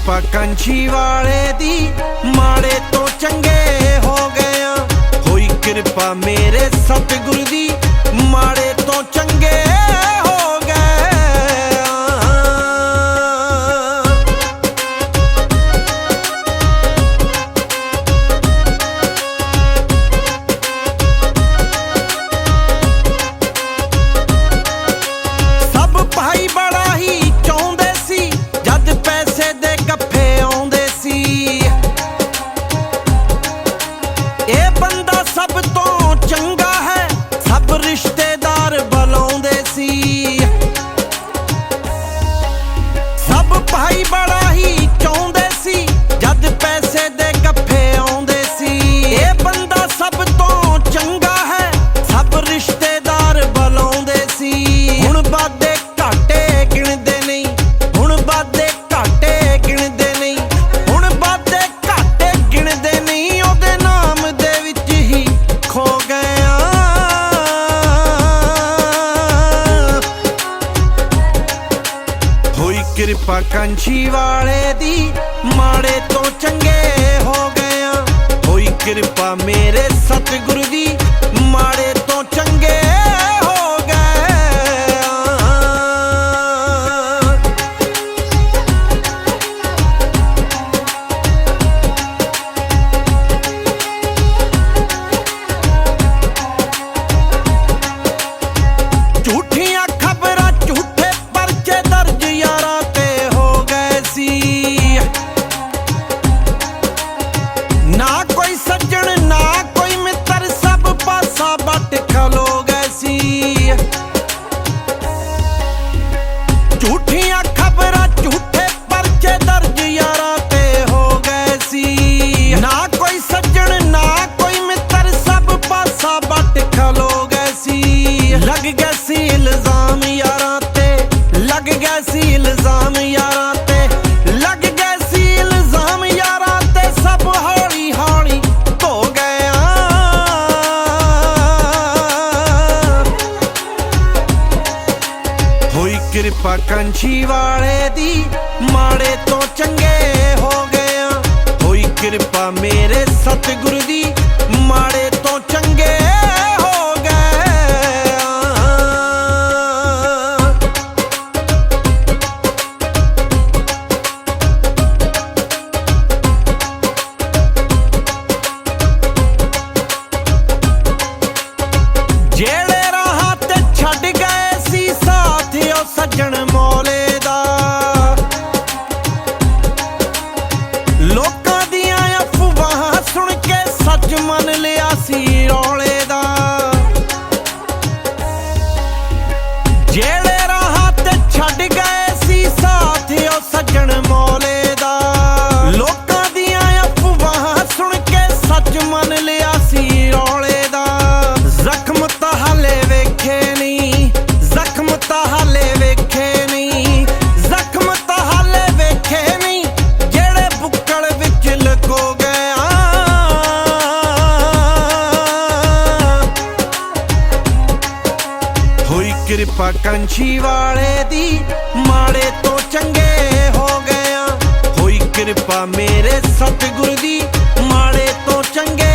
ਹੋਈ ਕਿਰਪਾ ਕੰਛੀ ਵਾਲੇ ਦੀ ਮਾੜੇ ਤੋਂ ਚੰਗੇ ਹੋ ਗਿਆ ਹੋਈ ਕਿਰਪਾ ਮੇਰੇ ਸਤਿਗੁਰੂ ਦੀ, ਮਾੜੇ ਤੋਂ ਚੰਗੇ ਹੋਈ ਕੰਛੀ ਵਾਲੇ ਦੀ ਮਾੜੇ ਤੋਂ ਚੰਗੇ ਹੋ ਗਿਆ ਹੋਈ ਕਿਰਪਾ ਮੇਰੇ ਸਤਿਗੁਰੂ ਦੀ, ਮਾੜੇ ਤੋਂ ਚੰਗੇ ਖਲੋ ਗਏ ਸੀ ਲੱਗ ਗਿਆ ਸੀ ਇਲਜ਼ਾਮ ਯਾਰਾਂ ਤੇ, ਲੱਗ ਗਿਆ ਸੀ ਇਲਜ਼ਾਮ ਯਾਰਾਂ ਤੇ, ਲੱਗ ਗਿਆ ਸੀ ਇਲਜ਼ਾਮ ਯਾਰਾਂ ਤੇ, ਸਭ ਹੌਲੀ ਹੌਲੀ ਧੋ ਗਿਆ ਹੋਈ ਕਿਰਪਾ ਕੰਛੀ ਵਾਲੇ ਦੀ, ਮਾੜੇ ਤੋਂ ਚੰਗੇ ਹੋ ਗਏ ਹੋਈ ਕਿਰਪਾ ਮੇਰੇ ਸਤਿਗੁਰੂ ਦੀ, ਮਾੜੇ ਜਿਹੜੇ ਰਾਹਾਂ ਤੇ ਛੱਡ ਗਏ ਸੀ ਸਾਥਿਓ ਸੱਜਣ ਮੌਲੇ ਦਾ। ਲੋਕਾਂ ਦੀਆਂ ਅਫਵਾਹਾਂ ਸੁਣ ਕੇ ਸੱਚ ਮੰਨ ਲਿਆ ਸੀ ਰੌਲੇ ਦਾ। ਜਿਹੜੇ ਰਾਹਾਂ ਤੇ ਛੱਡ ਗਏ ਸੀ ਸਾਥਿਓ ਸੱਜਣ ਮੌਲੇ ਕਿਰਪਾ ਕੰਛੀ ਵਾਲੇ ਦੀ, ਮਾੜੇ ਤੋਂ ਚੰਗੇ ਹੋ ਗਿਆ ਹੋਈ ਕਿਰਪਾ ਮੇਰੇ ਸਤਿਗੁਰ ਦੀ, ਮਾੜੇ ਤੋਂ ਚੰਗੇ